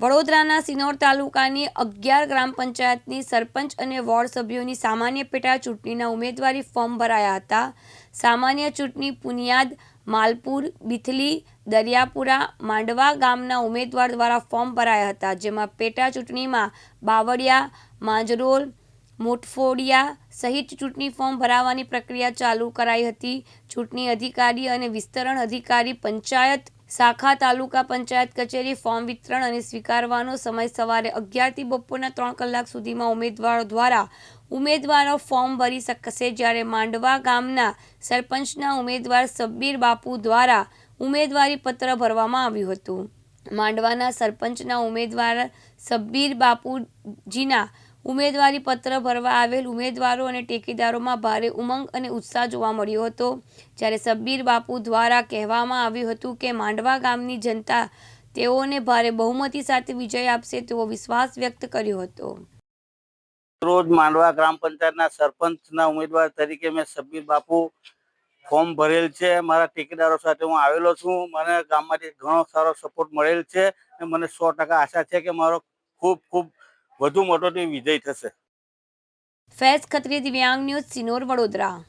વડોદરાના સિનોર તાલુકાની અગિયાર ગ્રામ પંચાયતની સરપંચ અને વોર્ડ સભ્યોની સામાન્ય પેટા ચૂંટણીના ઉમેદવારી ફોર્મ ભરાયા હતા. સામાન્ય ચૂંટણી પુનિયાદ, માલપુર, બિથલી, દરિયાપુરા, માંડવા ગામના ઉમેદવાર દ્વારા ફોર્મ ભરાયા હતા, જેમાં પેટા ચૂંટણીમાં બાવળિયા, માંજરોલ, મોટફોડિયા સહિત ચૂંટણી ફોર્મ ભરાવાની પ્રક્રિયા ચાલુ કરાઈ હતી. ચૂંટણી અધિકારી અને વિસ્તરણ અધિકારી પંચાયત શાખા તાલુકા પંચાયત કચેરી ફોર્મ વિતરણ અને સ્વીકારવાનો સમય સવારે અગિયારથી બપોરના ત્રણ કલાક સુધીમાં ઉમેદવારો દ્વારા ઉમેદવારો ફોર્મ ભરી શકશે જ્યારે માંડવા ગામના સરપંચના ઉમેદવાર સબ્બીર બાપુ દ્વારા ઉમેદવારી પત્ર ભરવામાં આવ્યું હતું. માંડવાના સરપંચના ઉમેદવાર સબ્બીર બાપુજીના ઉમેદવારી પત્ર ભરવા આવેલ ઉમેદવારો અને ટેકેદારોમાં ભારે ઉમંગ અને ઉત્સાહ જોવા મળ્યો હતો. જ્યારે સબ્બીર બાપુ દ્વારા કહેવામાં આવ્યું હતું કે માંડવા ગામની જનતા તેઓને ભારે બહુમતી સાથે વિજય આપશે તેવો વિશ્વાસ વ્યક્ત કર્યો હતો. રોજ માંડવા ગ્રામ પંચાયતના સરપંચના ઉમેદવાર તરીકે મેં સબ્બીર બાપુ ફોર્મ ભરેલ છે. મારા ટેકેદારો સાથે હું આવેલો છું. મને ગામમાંથી ઘણો સારો સપોર્ટ મળેલ છે અને મને સો આશા છે કે મારો ખૂબ ખૂબ વધુ મોટોથી વિજય થશે. ફેઝ ખત્રી દિવ્યાંગ ન્યૂઝ સિનોર વડોદરા.